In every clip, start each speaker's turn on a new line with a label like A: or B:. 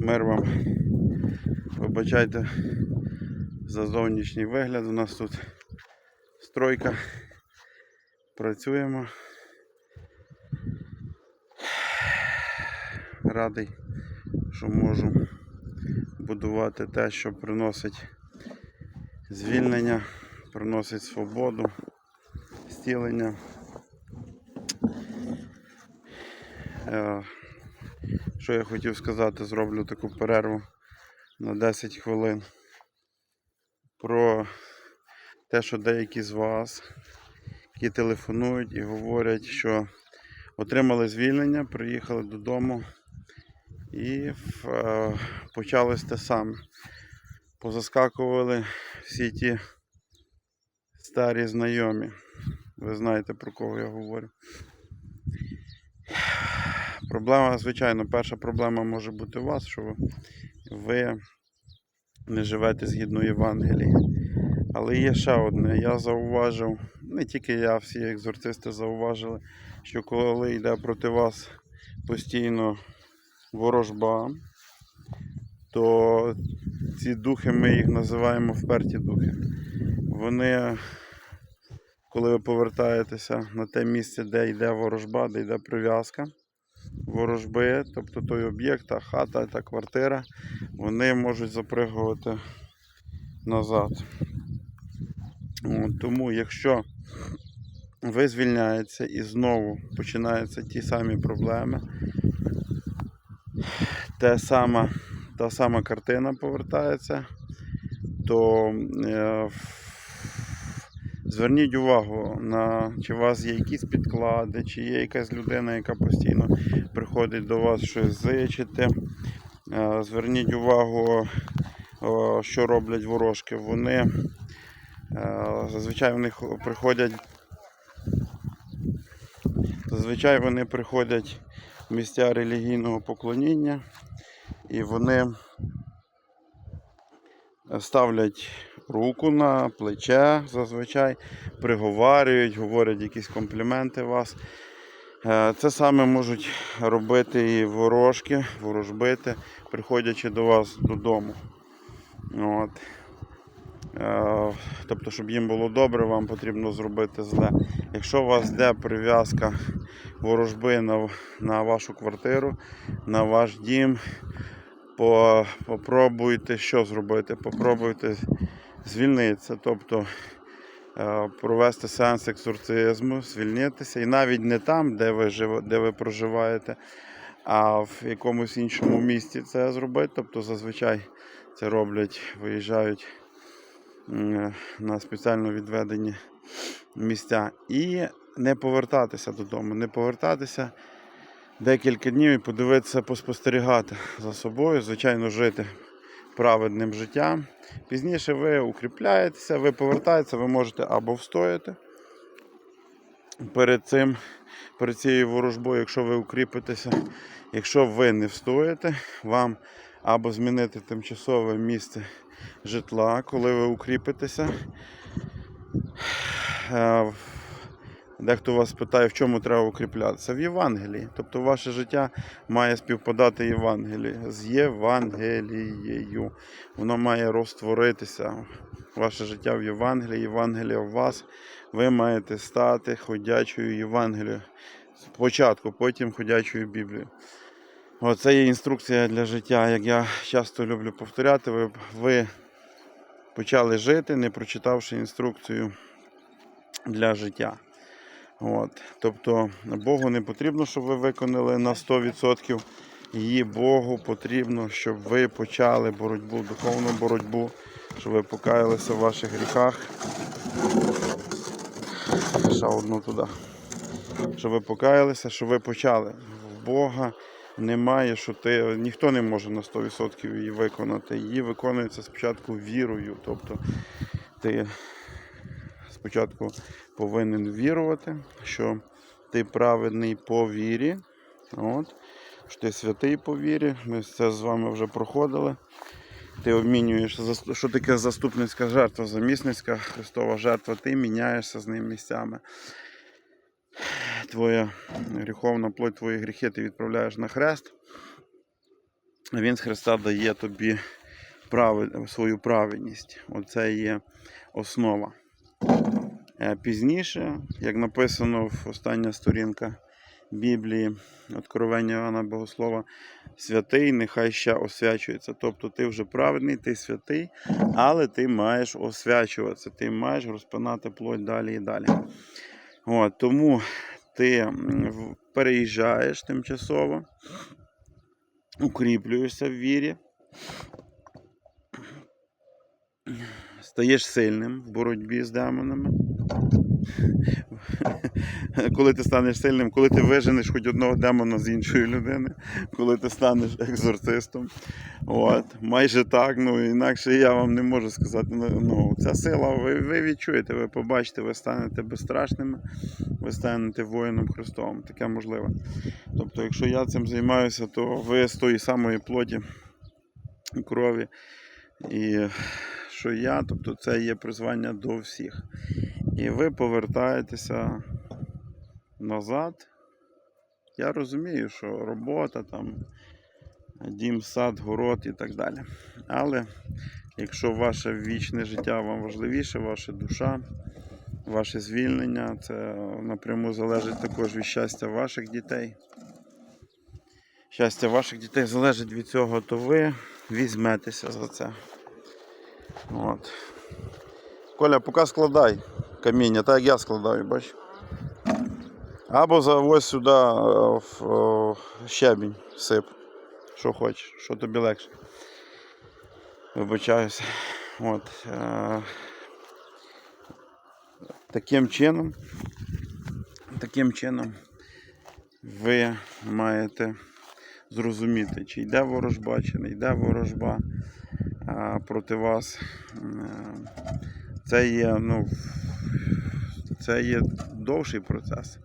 A: Мир вам. Вибачайте за зовнішній вигляд. У нас тут стройка. Працюємо. Радий, що можу будувати те, що приносить звільнення, приносить свободу, стілення. Що я хотів сказати, зроблю таку перерву на 10 хвилин про те, що деякі з вас, які телефонують і говорять, що отримали звільнення, приїхали додому і е, те саме. Позаскакували всі ті старі знайомі. Ви знаєте, про кого я говорю. Проблема, звичайно, перша проблема може бути у вас, що ви, не живете згідно Євангелії. Але є ще одне. Я зауважив, не тільки я, всі екзорцисти зауважили, що коли йде проти вас постійно ворожба, то ці духи, ми їх називаємо вперті духи. Вони, коли ви повертаєтеся на те місце, де йде ворожба, де йде прив'язка ворожби, тобто той об'єкт, та хата та квартира, вони можуть запригувати назад. Тому, якщо ви звільняєтеся і знову починаються ті самі проблеми, те сама, та сама картина повертається, то е, в- зверніть увагу на чи у вас є якісь підклади, чи є якась людина, яка постійно приходить до вас щось зичити. Е, Зверніть увагу, що роблять ворожки. Вони е, зазвичай вони хо- приходять. Зазвичай вони приходять в місця релігійного поклоніння і вони ставлять руку на плече, зазвичай приговарюють, говорять якісь компліменти вас. Е, Це саме можуть робити і ворожки, ворожбити, приходячи до вас додому. От. Е, Тобто, щоб їм було добре, вам потрібно зробити зле. Якщо у вас йде прив'язка ворожби на, на вашу квартиру, на ваш дім, по, попробуйте що зробити? Попробуйте звільнитися, тобто е, провести сеанс екзорцизму, звільнитися. І навіть не там, де ви, жив, де ви проживаєте, а в якомусь іншому місті це зробити. Тобто зазвичай це роблять, виїжджають на спеціально відведені місця. І не повертатися додому, не повертатися декілька днів і подивитися, поспостерігати за собою, звичайно, жити праведним життям. Пізніше ви укріпляєтеся, ви повертаєтеся, ви можете або встояти перед цим, перед цією ворожбою, якщо ви укріпитеся. Якщо ви не встоїте, вам або змінити тимчасове місце житла, коли ви укріпитеся. Дехто вас питає, в чому треба укріплятися? В Євангелії. Тобто ваше життя має співпадати Євангелії з Євангелією. Воно має розтворитися. Ваше життя в Євангелії, Євангелія в вас. Ви маєте стати ходячою Євангелією. Спочатку, потім ходячою Біблією. Оце є інструкція для життя. Як я часто люблю повторяти, ви, ви почали жити, не прочитавши інструкцію для життя. От. Тобто Богу не потрібно, щоб ви виконали на 100%. Її Богу потрібно, щоб ви почали боротьбу, духовну боротьбу, щоб ви покаялися в ваших гріхах. Ще одну туди. Щоб ви покаялися, щоб ви почали. В Бога немає, що ти ніхто не може на 100% її виконати. Її виконується спочатку вірою. Тобто ти спочатку повинен вірувати, що ти праведний по вірі. От, що ти святий по вірі. Ми це з вами вже проходили. Ти обмінюєш, що таке заступницька жертва, замісницька Христова жертва, ти міняєшся з ним місцями. Твоя гріховна плоть, твої гріхи ти відправляєш на хрест. Він з Христа дає тобі прави, свою праведність. Оце є основа. Е, Пізніше, як написано в остання сторінка Біблії, Откровення Іоанна Богослова, святий нехай ще освячується. Тобто ти вже праведний, ти святий, але ти маєш освячуватися, ти маєш розпинати плоть далі і далі. От, тому ти переїжджаєш тимчасово, укріплюєшся в вірі, стаєш сильним в боротьбі з демонами. Коли ти станеш сильним, коли ти виженеш хоч одного демона з іншої людини, коли ти станеш екзорцистом. От, майже так, ну інакше я вам не можу сказати. Ну, Ну, ця сила, ви, ви відчуєте, ви побачите, ви станете безстрашними, ви станете воїном Христовим. Таке можливе. Тобто, якщо я цим займаюся, то ви з тої самої плоті і крові. І що я, тобто це є призвання до всіх. І ви повертаєтеся назад. Я розумію, що робота, там, дім, сад, город і так далі. Але якщо ваше вічне життя вам важливіше, ваша душа, ваше звільнення, це напряму залежить також від щастя ваших дітей. Щастя ваших дітей залежить від цього, то ви візьметеся за це. От. Коля, поки складай каміння, так як я складаю, бач. Або завозь сюди е, в е, щебінь, сип. Що хочеш, що тобі легше. Вибачаюся. От. Е, таким чином, таким чином ви маєте зрозуміти, чи йде ворожба, чи не йде ворожба проти вас. Е, Це є, ну, це є довший процес.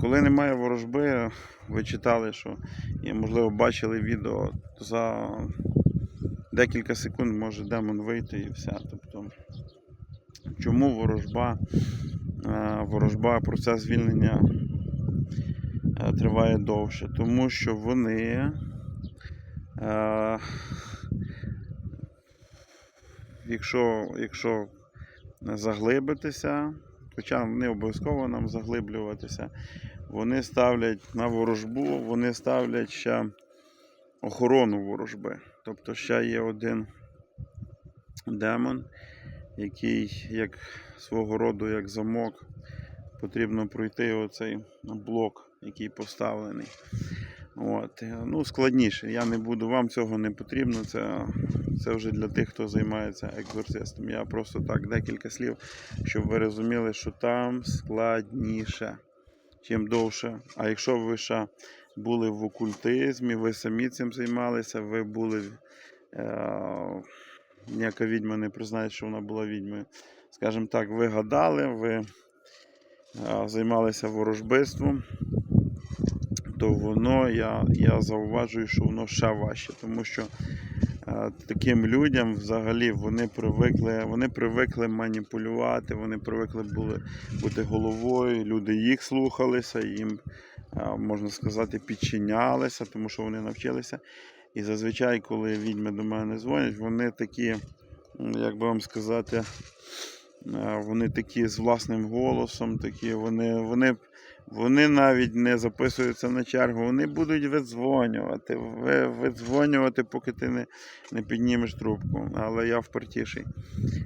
A: Коли немає ворожби, ви читали, що і, можливо, бачили відео, за декілька секунд може демон вийти і все. Тобто, чому ворожба, е, ворожба, процес звільнення е, триває довше? Тому що вони. Якщо, якщо заглибитися, хоча не обов'язково нам заглиблюватися, вони ставлять на ворожбу, вони ставлять ще охорону ворожби. Тобто ще є один демон, який як свого роду як замок, потрібно пройти оцей блок, який поставлений. От. Ну, складніше. Я не буду, вам цього не потрібно. Це, це вже для тих, хто займається екзорцистом. Я просто так декілька слів, щоб ви розуміли, що там складніше, чим довше. А якщо ви ще були в окультизмі, ви самі цим займалися, ви були. Е- ніяка відьма не признає, що вона була відьмою. Скажімо так, ви гадали, ви е- займалися ворожбитством то воно я, я зауважую, що воно ще важче, тому що е, таким людям взагалі вони привикли, вони привикли маніпулювати, вони привикли були бути головою, люди їх слухалися, їм, е, можна сказати, підчинялися, тому що вони навчилися. І зазвичай, коли відьми до мене дзвонять, вони такі, як би вам сказати, е, вони такі з власним голосом, такі, вони, вони вони навіть не записуються на чергу, вони будуть видзвонювати, видзвонювати, поки ти не, не піднімеш трубку. Але я впертіший.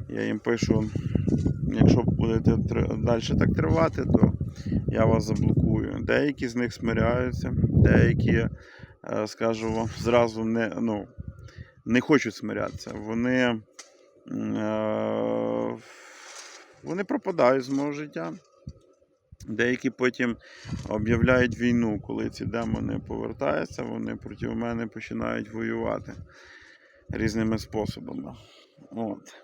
A: Я їм пишу, якщо будете далі так тривати, то я вас заблокую. Деякі з них смиряються, деякі, е, скажу вам, зразу не, ну, не хочуть смирятися. Вони, е, вони пропадають з мого життя. Деякі потім об'являють війну, коли ці демони повертаються, вони проти мене починають воювати різними способами. От.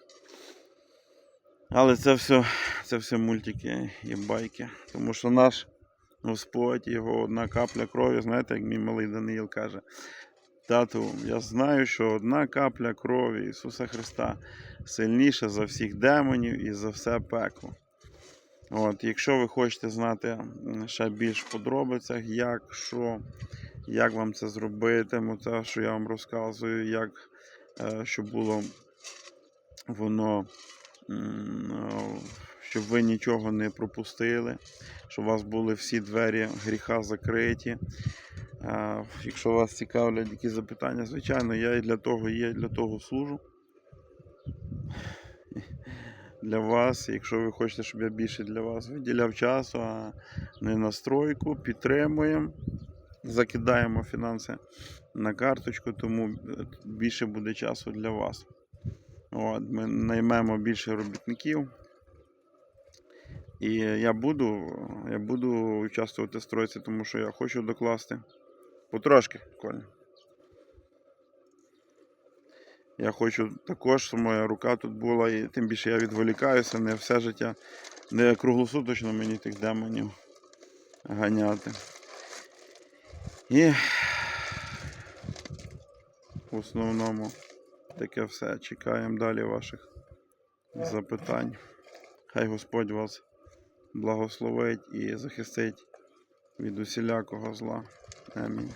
A: Але це все, це все мультики і байки. Тому що наш Господь, його одна капля крові, знаєте, як мій малий Даниїл каже. Тату, я знаю, що одна капля крові Ісуса Христа сильніша за всіх демонів і за все пекло. От, якщо ви хочете знати ще більш в подробицях, як, що, як вам це зробити, те, що я вам розказую, як е, щоб було воно, е, щоб ви нічого не пропустили, щоб у вас були всі двері гріха закриті. Е, Якщо вас цікавлять якісь запитання, звичайно, я і для того є, і для того служу. Для вас, якщо ви хочете, щоб я більше для вас виділяв часу, а не на стройку, підтримуємо, закидаємо фінанси на карточку, тому е, більше буде часу для вас. От, ми наймемо більше робітників. І я буду, я буду участвувати в стройці, тому що я хочу докласти. Потрошки, Коля. Я хочу також, щоб моя рука тут була, і тим більше я відволікаюся, не все життя, не круглосуточно мені тих демонів ганяти. І в основному таке все. Чекаємо далі ваших запитань. Хай Господь вас благословить і захистить від усілякого зла. Амінь.